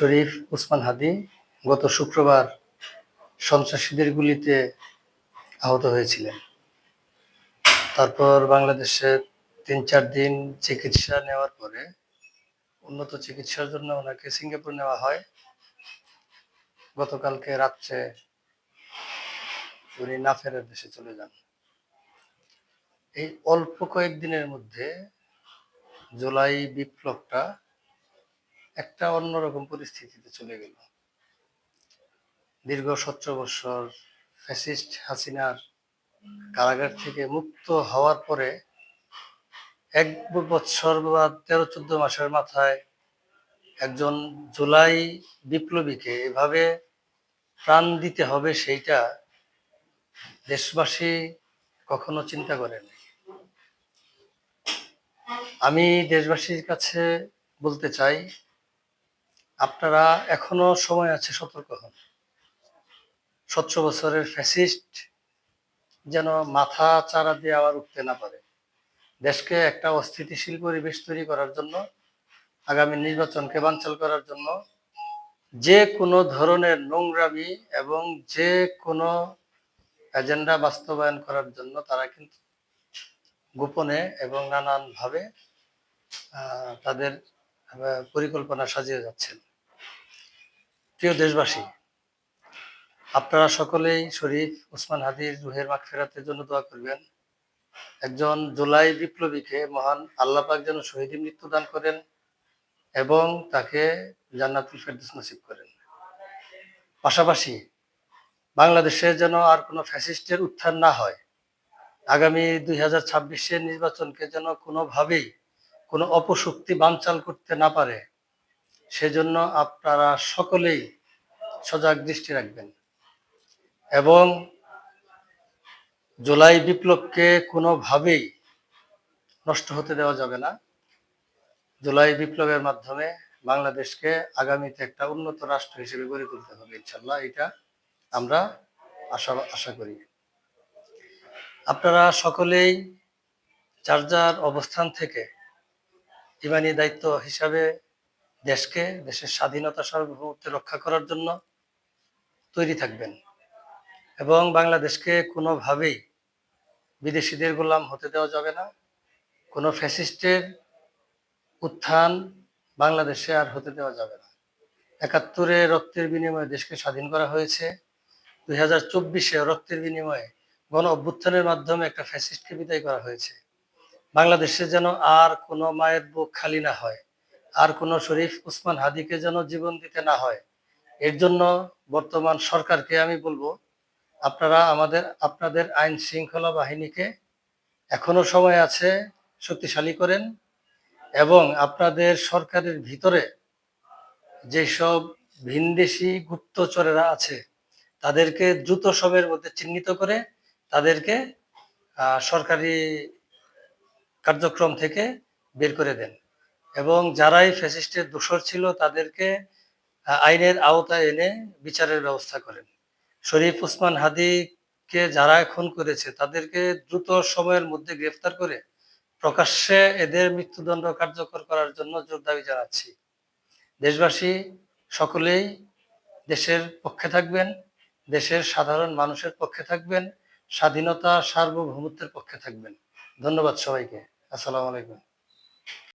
শরীফ উসমান হাদি গত শুক্রবার সন্ত্রাসীদের গুলিতে আহত হয়েছিলেন। তারপর বাংলাদেশের তিন চার দিন চিকিৎসা নেওয়ার পরে উন্নত চিকিৎসার জন্য ওনাকে সিঙ্গাপুর নেওয়া হয়। গতকালকে রাত্রে উনি না ফেরার দেশে চলে যান। এই অল্প কয়েকদিনের মধ্যে জুলাই বিপ্লবটা একটা অন্যরকম পরিস্থিতিতে চলে গেল। দীর্ঘ সতেরো বছর ফ্যাসিস্ট হাসিনার কারাগার থেকে মুক্ত হওয়ার পরে এক বছর বা তেরো, চোদ্দ মাসের মাথায় একজন জুলাই বিপ্লবীকে এভাবে প্রাণ দিতে হবে সেইটা দেশবাসী কখনো চিন্তা করেনি আমি দেশবাসীর কাছে বলতে চাই আপনারা এখনও সময় আছে সতর্ক হন। সতেরো বছরের ফ্যাসিস্ট যেন মাথা চারা দিয়ে আবার উঠতে না পারে। দেশকে একটা অস্থিতিশীল পরিবেশ তৈরি করার জন্য, আগামী নির্বাচনকে বানচাল করার জন্য যে কোনো ধরনের নোংরামি এবং যে কোনো এজেন্ডা বাস্তবায়ন করার জন্য তারা কিন্তু গোপনে এবং নানানভাবে তাদের পরিকল্পনা সাজিয়ে যাচ্ছেন। প্রিয় দেশবাসী, আপনারা সকলেই শরীফ ওসমান হাদির রুহের মাগ ফেরাতের জন্য দোয়া করবেন। একজন জুলাই বিপ্লবীকে মহান আল্লাহ পাক যেন শহীদ মৃত্যু দান করেন এবং তাকে জান্নাতুল ফেরদৌস নসিব করেন। পাশাপাশি বাংলাদেশে যেন আর কোনো ফ্যাসিস্টের উত্থান না হয়, আগামী দুই হাজার ছাব্বিশের নির্বাচনকে যেন কোনোভাবেই কোনো অপশক্তি বানচাল করতে না পারে সেজন্য আপনারা সকলেই সজাগ দৃষ্টি রাখবেন। এবং জুলাই বিপ্লবকে কোনোভাবেই নষ্ট হতে দেওয়া যাবে না। জুলাই বিপ্লবের মাধ্যমে বাংলাদেশকে আগামীতে একটা উন্নত রাষ্ট্র হিসেবে গড়ে তুলতে হবে ইনশাল্লাহ এটা আমরা আশা আশা করি। আপনারা সকলেই যার যার অবস্থান থেকে ইমানি দায়িত্ব হিসাবে দেশকে, দেশের স্বাধীনতা সার্বভৌমত্ব রক্ষা করার জন্য তৈরি থাকবেন এবং বাংলাদেশকে কোনোভাবেই বিদেশিদের গোলাম হতে দেওয়া যাবে না। কোনো ফ্যাসিস্টের উত্থান বাংলাদেশে আর হতে দেওয়া যাবে না। একাত্তরে রক্তের বিনিময়ে দেশকে স্বাধীন করা হয়েছে। দুই হাজার চব্বিশে রক্তের বিনিময়ে গণ অভ্যুত্থানের মাধ্যমে একটা ফ্যাসিস্টকে বিদায় করা হয়েছে। বাংলাদেশে যেন আর কোনো মায়ের বুক খালি না হয়। আর কোনো শরীফ উসমান হাদিকে যেন জীবন দিতে না হয়। এর জন্য বর্তমান সরকারকে আমি বলব, আপনারা আমাদের, আপনাদের আইন শৃঙ্খলা বাহিনীকে এখনও সময় আছে শক্তিশালী করেন এবং আপনাদের সরকারের ভিতরে যেসব ভিনদেশি গুপ্তচরেরা আছে, তাদেরকে দ্রুত সময়ের মধ্যে চিহ্নিত করে তাদেরকে সরকারি কার্যক্রম থেকে বের করে দেন। এবং যারাই ফ্যাসিস্টের দোষর ছিল তাদেরকে আইনের আওতায় এনে বিচারের ব্যবস্থা করেন। শরীফ ওসমান হাদিকে যারা খুন করেছে তাদেরকে দ্রুত সময়ের মধ্যে গ্রেফতার করে প্রকাশ্যে এদের মৃত্যুদণ্ড কার্যকর করার জন্য জোর দাবি জানাচ্ছি। দেশবাসী, সকলেই দেশের পক্ষে থাকবেন, দেশের সাধারণ মানুষের পক্ষে থাকবেন, স্বাধীনতা সার্বভৌমত্বের পক্ষে থাকবেন। ধন্যবাদ সবাইকে। আসসালামু আলাইকুম।